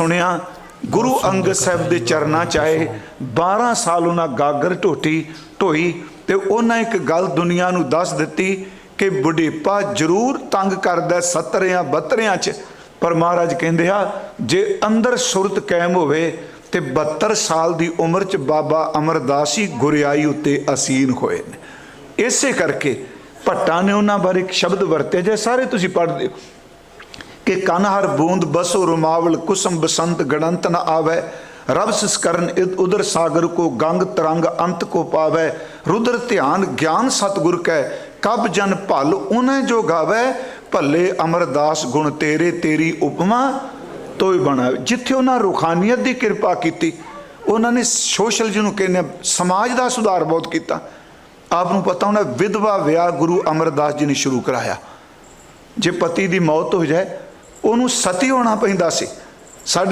ਸੁਣਿਆ ਗੁਰੂ ਅੰਗਦ ਸਾਹਿਬ ਦੇ ਚਰਨਾਂ ਚ ਆਏ 12 ਸਾਲ ਉਹਨਾਂ ਗਾਗਰ ਢੋਟੀ ਢੋਈ ਤੇ ਉਹਨਾਂ ਇੱਕ ਗੱਲ ਦੁਨੀਆ ਨੂੰ ਦੱਸ ਦਿੱਤੀ ਕਿ ਬੁਢੇਪਾ ਜ਼ਰੂਰ ਤੰਗ ਕਰਦਾ 70 ਜਾਂ 72 ਚ। ਪਰ ਮਹਾਰਾਜ ਕਹਿੰਦੇ ਆ ਜੇ ਅੰਦਰ ਸੁਰਤ ਕਾਇਮ ਹੋਵੇ ਤੇ 72 ਸਾਲ ਦੀ ਉਮਰ ਚ ਬਾਬਾ ਅਮਰਦਾਸ ਹੀ ਗੁਰਿਆਈ ਉੱਤੇ ਅਸੀਨ ਹੋਏ ਨੇ। ਇਸੇ ਕਰਕੇ ਭੱਟਾਂ ਨੇ ਉਹਨਾਂ ਬਾਰੇ ਇੱਕ ਸ਼ਬਦ ਵਰਤਿਆ ਜੇ ਸਾਰੇ ਤੁਸੀਂ ਪੜ੍ਹਦੇ ਹੋ ਕਿ ਕਨ ਹਰ ਬੂੰਦ ਬਸੋ ਰੁਮਾਵਲ, ਕੁਸਮ ਬਸੰਤ ਗਣੰਤ ਨ ਆਵੈ। ਰਬ ਸਿਸਕਰਨ ਉਦਰ ਸਾਗਰ ਕੋ ਗੰਗ ਤਰੰਗ ਅੰਤ ਕੋ ਪਾਵੈ। ਰੁਦਰ ਧਿਆਨ ਗਿਆਨ ਸਤਗੁਰ ਕੈ, ਕਬ ਜਨ ਭਲ ਉਹਨੇ ਜੋ ਗਾਵੈ। ਭੱਲੇ ਅਮਰਦਾਸ ਗੁਣ ਤੇਰੇ, ਤੇਰੀ ਉਪਮਾ ਤੋਈ ਬਣਾ ਜਿੱਥੇ ਉਹਨਾਂ ਰੁਖਾਨੀਅਤ ਦੀ ਕਿਰਪਾ ਕੀਤੀ ਉਹਨਾਂ ਨੇ ਸੋਸ਼ਲ ਜਿਹਨੂੰ ਕਹਿੰਦੇ ਸਮਾਜ ਦਾ ਸੁਧਾਰ ਬਹੁਤ ਕੀਤਾ। ਆਪ ਨੂੰ ਪਤਾ ਹੋਣਾ ਵਿਧਵਾ ਵਿਆਹ ਗੁਰੂ ਅਮਰਦਾਸ ਜੀ ਨੇ ਸ਼ੁਰੂ ਕਰਾਇਆ। ਜੇ ਪਤੀ ਦੀ ਮੌਤ ਹੋ ਜਾਏ ਉਹਨੂੰ ਸਤੀ ਹੋਣਾ ਪੈਂਦਾ ਸੀ। ਸਾਡੇ